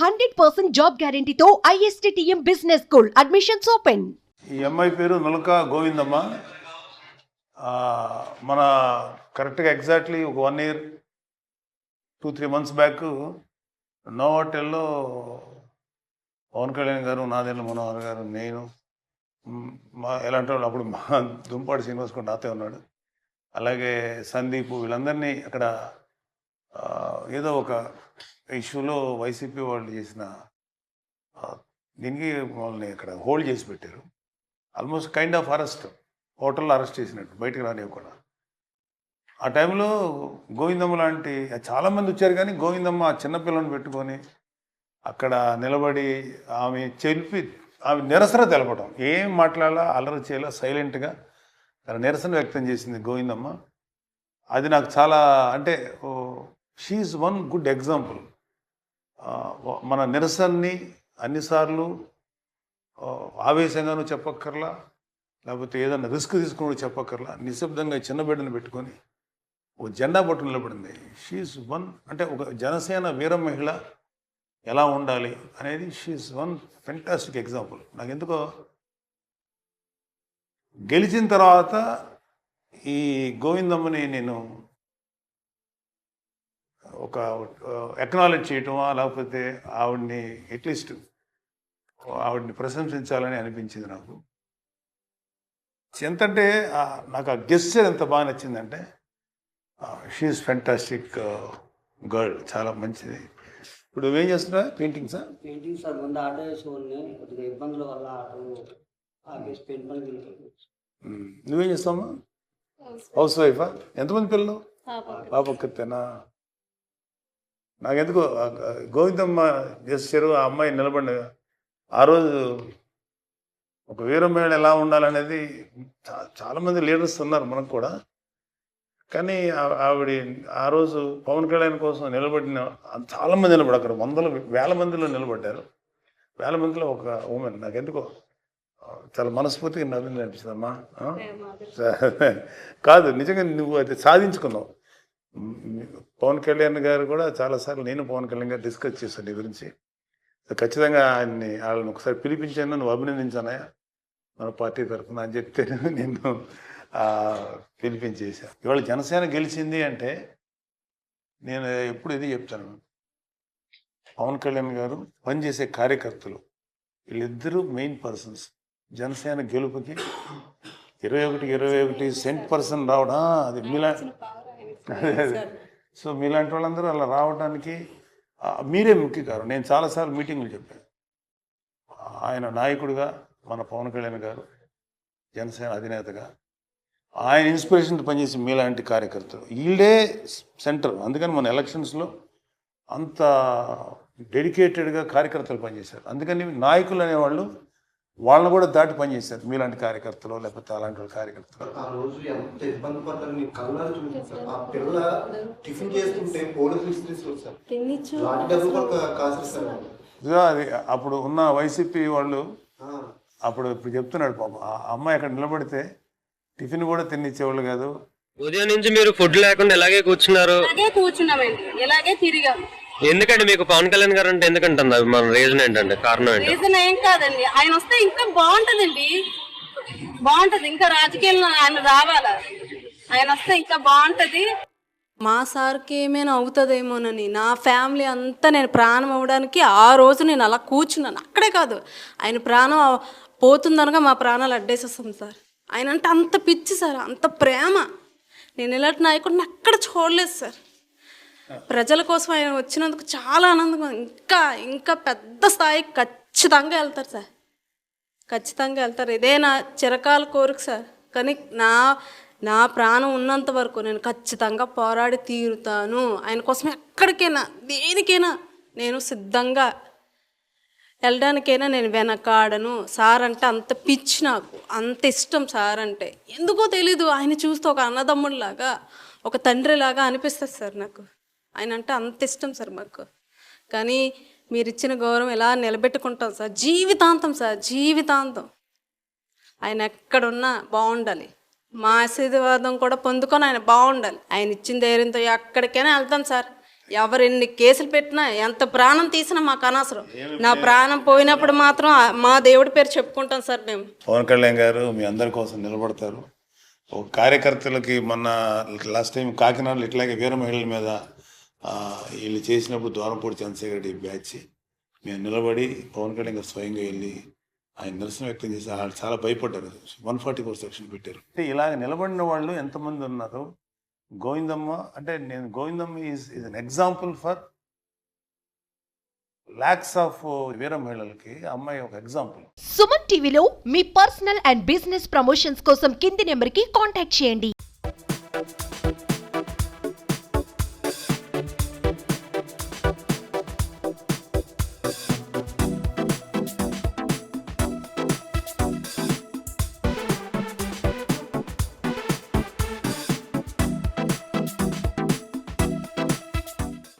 Hundred percent job గ్యారంటీతో ISTM business school. Admissions open ఈ అమ్మాయి పేరు నులక గోవిందమ్మ. మన కరెక్ట్గా ఎగ్జాక్ట్లీ ఒక one year two three months back నోవాటెల్లో Pawan Kalyan garu Nadendla Manohar గారు నేను మా ఎలాంటి వాళ్ళు అప్పుడు మా దుంపాడు శ్రీనివాస్ కూడా నాతో ఉన్నాడు. అలాగే సందీప్ వీళ్ళందరినీ అక్కడ ఏదో ఒక ఇష్యూలో వైసీపీ వాళ్ళు చేసిన దీనికి వాళ్ళని ఇక్కడ హోల్డ్ చేసి పెట్టారు. ఆల్మోస్ట్ కైండ్ ఆఫ్ అరెస్ట్ హోటల్లో అరెస్ట్ చేసినట్టు బయటకు రానివ్వకుండా. ఆ టైంలో గోవిందమ్మ లాంటి చాలామంది వచ్చారు కానీ గోవిందమ్మ ఆ చిన్నపిల్లని పెట్టుకొని అక్కడ నిలబడి ఆమె చెల్పి ఆమె నిరసన తెలపడం ఏం మాట్లాడాలా అల్లరి చేయాలా సైలెంట్గా తన నిరసన వ్యక్తం చేసింది గోవిందమ్మ. అది నాకు చాలా అంటే షీఈ్ వన్ గుడ్ ఎగ్జాంపుల్ మన నిరసనని అన్నిసార్లు ఆ, ఆవేశంగానూ చెప్పక్కర్లా లేకపోతే ఏదైనా రిస్క్ తీసుకుని చెప్పక్కర్లా నిశ్శబ్దంగా చిన్న బిడ్డను పెట్టుకొని ఓ జెండా పట్టు నిలబడింది. షీఈ్ వన్ అంటే ఒక జనసేన వీర మహిళ ఎలా ఉండాలి అనేది షీఈ్ వన్ ఫెంటాస్టిక్ ఎగ్జాంపుల్ నాకు ఎందుకో గెలిచిన తర్వాత ఈ గోవిందమ్మని నేను ఒక ఎక్నాలెడ్జ్ చేయటమా లేకపోతే ఆవిడ్ని అట్లీస్ట్ ఆవిడ్ని ప్రశంసించాలని అనిపించింది నాకు. ఎంతంటే ఆ, నాకు ఆ గెస్చర్ ఎంత బాగా నచ్చిందంటే షీఈస్ ఫెంటాస్టిక్ గర్ల్ చాలా మంచిది. ఇప్పుడు నువ్వేం చేస్తున్నా పెయింటింగ్సా పెయింటింగ్ సార్ ముందు ఆటో వేసుకోండి కొద్దిగా ఇబ్బందుల వల్ల పెయింట్ పని నువ్వేం చేస్తావమ్మా? హౌస్ వైఫా ఎంతమంది పిల్లలు? పాప ఒక్కతేనా? నాకెందుకో గోవిందమ్మ గెస్చరు ఆ అమ్మాయి నిలబడిన ఆ రోజు ఒక వీరమేళ ఎలా ఉండాలనేది చా- చాలా మంది లీడర్స్ ఉన్నారు మనకు కూడా. కానీ ఆవిడ ఆ రోజు పవన్ కళ్యాణ్ కోసం నిలబడిన చాలా మంది నిలబడి అక్కడ వందల వేల మందిలో నిలబడ్డారు. వేల మందిలో ఒక ఉమెన్ నాకెందుకో చాలా మనస్ఫూర్తిగా నవ్వింది అనిపిస్తుంది అమ్మా ఆ? కాదు నిజంగా నువ్వు అది సాధించుకున్నావు. పవన్ కళ్యాణ్ గారు కూడా చాలాసార్లు నేను పవన్ కళ్యాణ్ గారు డిస్కస్ చేశాను నీ గురించి. ఖచ్చితంగా ఆయన్ని వాళ్ళని ఒకసారి పిలిపించాను నువ్వు అభినందించానయా మన పార్టీ తరఫున అని చెప్తే నిన్ను పిలిపించేసా ఇవాళ జనసేన గెలిచింది అంటే నేను ఎప్పుడు ఇది చెప్తాను. పవన్ కళ్యాణ్ గారు పనిచేసే కార్యకర్తలు వీళ్ళిద్దరూ మెయిన్ పర్సన్స్ జనసేన గెలుపుకి ఇరవై ఒకటి ఇరవై ఒకటి సెంట్ పర్సన్ రావడం అది మిలా సో మీలాంటి వాళ్ళందరూ అలా రావడానికి మీరే ముఖ్య కారణం. నేను చాలాసార్లు మీటింగ్లు చెప్పాను. ఆయన నాయకుడిగా మన పవన్ కళ్యాణ్ గారు జనసేన అధినేతగా ఆయన ఇన్స్పిరేషన్తో పనిచేసి మీలాంటి కార్యకర్తలు. వీళ్ళే సెంటర్. అందుకని మన ఎలక్షన్స్లో అంత డెడికేటెడ్గా కార్యకర్తలు పనిచేశారు. అందుకని నాయకులు అనేవాళ్ళు వాళ్ళని కూడా దాటి పనిచేశారు మీలాంటి కార్యకర్తలు లేకపోతే అలాంటి కార్యకర్తలు. ఆ రోజు ఎంత ఇబ్బంది పడ్డారు? నేను కళ్ళారు చూసాను సార్. ఆ పిల్ల టిఫిన్ చేస్తుంటే పోలీసులు సార్. కాసేస్తారు. అది అప్పుడు ఉన్న వైసీపీ వాళ్ళు ఆ, అప్పుడు ఇప్పుడు చెప్తున్నాడు పాపం. ఆ అమ్మాయి అక్కడ నిలబడితే టిఫిన్ కూడా తినిచ్చేవాళ్ళు కాదు. ఉదయం నుంచి మీరు ఫుడ్ లేకుండా ఎలాగే కూర్చున్నారు? కూర్చున్నామండి. ఇలాగే తిరిగాం. ఎందుకండి మీకు పవన్ కళ్యాణ్ గారు అంటే ఎందుకంటుంది అవి మన రీజన్ ఏంటంటే కారణం ఏంటి? రీజన్ ఏం కాదండి. ఆయన వస్తే ఇంకా బాగుంటదండి. బాగుంటది. ఇంకా రాజకీయాల్లో ఆయన రావాలా? ఆయన వస్తే ఇంకా బాగుంటది. మా సార్కి ఏమైనా అవుతుందేమోనని నా ఫ్యామిలీ అంతా నేను ప్రాణం అవ్వడానికి ఆ రోజు నేను అలా కూర్చున్నాను. అక్కడే కాదు. ఆయన ప్రాణం పోతుందనగా మా ప్రాణాలు అడ్డేసేస్తాం సార్. ఆయన అంటే అంత పిచ్చి సార్ అంత ప్రేమ. నేను ఇలాంటి నాయకుడిని అక్కడ చూడలేదు సార్. ప్రజల కోసం ఆయన వచ్చినందుకు చాలా ఆనందంగా ఇంకా ఇంకా పెద్ద స్థాయికి ఖచ్చితంగా వెళ్తారు సార్. ఖచ్చితంగా వెళ్తారు. ఇదే నా చిరకాల కోరిక సార్. కానీ నా నా ప్రాణం ఉన్నంత వరకు నేను ఖచ్చితంగా పోరాడి తీరుతాను. ఆయన కోసం ఎక్కడికైనా దేనికైనా నేను సిద్ధంగా వెళ్ళడానికైనా నేను వెనకాడను. సార్ అంటే అంత పిచ్చి నాకు. అంత ఇష్టం సార్ అంటే. ఎందుకో తెలీదు. ఆయన చూస్తే ఒక అన్నదమ్ముడిలాగా ఒక తండ్రిలాగా అనిపిస్తుంది సార్ నాకు. ఆయన అంటే అంత ఇష్టం సార్ మాకు. కానీ మీరు ఇచ్చిన గౌరవం ఎలా నిలబెట్టుకుంటాం సార్? జీవితాంతం సార్ జీవితాంతం. ఆయన ఎక్కడున్నా బాగుండాలి. మా ఆశీర్వాదం కూడా పొందుకొని ఆయన బాగుండాలి. ఆయన ఇచ్చిన ధైర్యంతో ఎక్కడికైనా వెళ్తాం సార్. ఎవరెన్ని కేసులు పెట్టినా ఎంత ప్రాణం తీసినా మాకు అనవసరం. నా ప్రాణం పోయినప్పుడు మాత్రం మా దేవుడి పేరు చెప్పుకుంటాం సార్ మేము. పవన్ కళ్యాణ్ గారు మీ అందరి కోసం నిలబడతారు. ఒక కార్యకర్తలకి మొన్న లాస్ట్ టైం కాకినాడలో ఇట్లాగే వీర మహిళల మీద వీళ్ళు చేసినప్పుడు ద్వారంపూడి చంద్రశేఖర్ రెడ్డి బ్యాచ్ మేము నిలబడి పవన్ కళ్యాణ్ గారు స్వయంగా వెళ్ళి ఆయన నిరసన వ్యక్తం చేసి వాళ్ళు చాలా భయపడ్డారు. వన్ ఫార్టీ ఫోర్ సెక్షన్ పెట్టారు. అంటే ఇలాగ నిలబడిన వాళ్ళు ఎంతమంది ఉన్నారు? గోవిందమ్మ అంటే నేను Govindamma is is an example for lakhs of Veera మహిళలకి అమ్మాయి ఒక ఎగ్జాంపుల్ సుమన్ టీవీలో మీ పర్సనల్ అండ్ బిజినెస్ ప్రమోషన్స్ కోసం కింది నెంబర్కి కాంటాక్ట్ చేయండి.